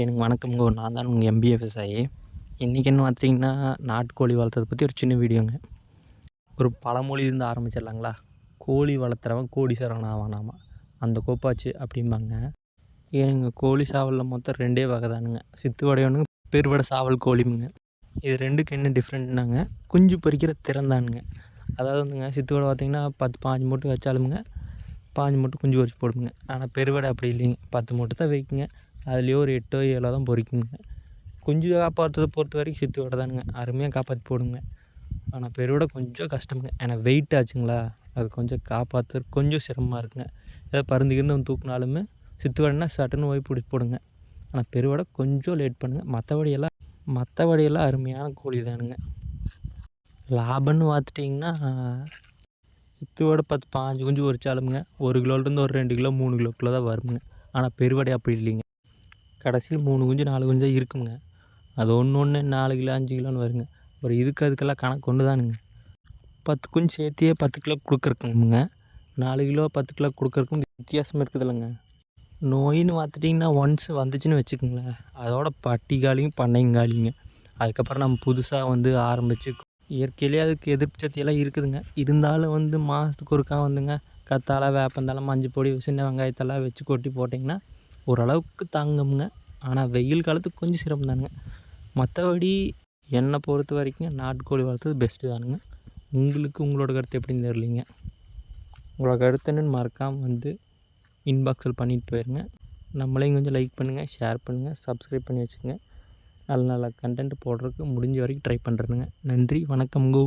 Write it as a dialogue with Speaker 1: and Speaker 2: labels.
Speaker 1: எனக்கு வணக்கம்ங்க நான் தான் உங்கள் எம்பிஏ விவசாயி. இன்றைக்கி என்ன பார்த்திங்கன்னா நாட்டுக்கோழி வளர்த்ததை பற்றி ஒரு சின்ன வீடியோங்க ஒரு பழமொழியிலேருந்து ஆரம்பிச்சிடலாங்களா? கோழி வளர்த்துறவன் கோடீஸ்வரன் ஆவானாமா? அந்த கோப்பாச்சு அப்படிம்பாங்க. எங்கள் கோழி சாவலில் மொத்தம் ரெண்டே வகை தானுங்க. சித்துவடையவனுங்க பெருவடை சாவல் கோழிமுங்க. இது ரெண்டுக்கு என்ன டிஃப்ரெண்ட்னாங்க குஞ்சு பறிக்கிற திறந்தானுங்க அதாவது வந்துங்க சித்து வடை பார்த்திங்கன்னா பத்து பாஞ்சு மூட்டை வச்சாலுமுங்க பாஞ்சு மூட்டை குஞ்சு பொறிச்சு போடுங்க ஆனால் பெருவடை அப்படி இல்லைங்க. பத்து மூட்டை தான் வைக்குங்க. அதுலேயோ ஒரு எட்டோ ஏழோ தான் பொறிக்குங்க. கொஞ்சம் காப்பாற்றுறத பொறுத்த வரைக்கும் சித்து வடை தானுங்க அருமையாக காப்பாற்றி போடுங்க ஆனால் பெருவிட கொஞ்சம் கஷ்டமுங்க. ஏன்னா வெயிட் ஆச்சுங்களா? அது கொஞ்சம் காப்பாற்று கொஞ்சம் சிரமமாக இருக்குங்க. ஏதாவது பருந்துக்கிருந்து வந்து தூக்குனாலுமே சித்து வடைனா சட்டுன்னு ஓய் பிடிச்சி போடுங்க. ஆனால் பெருவடை கொஞ்சம் லேட் பண்ணுங்கள் மற்றபடியெல்லாம் மற்றபடியெல்லாம் அருமையான கோழி தானுங்க. லாபம்னு பார்த்துட்டிங்கன்னா சித்துவோட பத்து பாஞ்சு குஞ்சு பொரிச்சாலுமுங்க ஒரு கிலோலேருந்து ஒரு ரெண்டு கிலோ மூணு கிலோக்குள்ளே தான் வருங்க ஆனால் பெருவடை அப்படி இல்லைங்க. கடைசியில் மூணு குஞ்சு நாலு குஞ்சு தான் இருக்குங்க அது ஒன்று ஒன்று நாலு கிலோ அஞ்சு கிலோன்னு வருங்க. ஒரு இதுக்கு அதுக்கெல்லாம் கணக்கு கொண்டு தானுங்க பத்து குஞ்சு சேர்த்தியே பத்து கிலோ கொடுக்குறக்குங்க நாலு கிலோ பத்து கிலோ கொடுக்குறக்கும் வித்தியாசம் இருக்குதுல்லங்க. நோயின்னு பார்த்துட்டிங்கன்னா ஒன்ஸ் வந்துச்சுன்னு வச்சுக்கோங்களேன். அதோட பட்டி காலிங்க பண்ணையும் அதுக்கப்புறம் நம்ம புதுசாக வந்து ஆரம்பித்து இயற்கையிலே அதுக்கு எதிர்ப்பு சக்தியெல்லாம் இருக்குதுங்க. இருந்தாலும் வந்து மாதத்துக்கு ஒருக்கா வந்துங்க கத்தாழை வேப்பந்தழை மஞ்சள் பொடி சின்ன வெங்காயத்தெல்லாம் வச்சு கொட்டி போட்டிங்கன்னா ஓரளவுக்கு தாங்குங்க ஆனால் வெயில் காலத்துக்கு கொஞ்சம் சிரமம் தானுங்க மற்றபடி என்னை பொறுத்த வரைக்கும் நாட்டுக்கோழி வளர்த்தது பெஸ்ட்டு தானுங்க. உங்களுக்கு உங்களோட கருத்து எப்படின்னு தெரியலிங்க உங்களோட கருத்துன்னு மறக்காமல் வந்து இன்பாக்ஸில் பண்ணிட்டு போயிருங்க. நம்மளையும் கொஞ்சம் லைக் பண்ணுங்கள் ஷேர் பண்ணுங்கள் சப்ஸ்கிரைப் பண்ணி வச்சுங்க நல்ல நல்ல கண்டென்ட் போடுறதுக்கு முடிஞ்ச வரைக்கும் ட்ரை பண்ணுறதுங்க நன்றி வணக்கம் கோ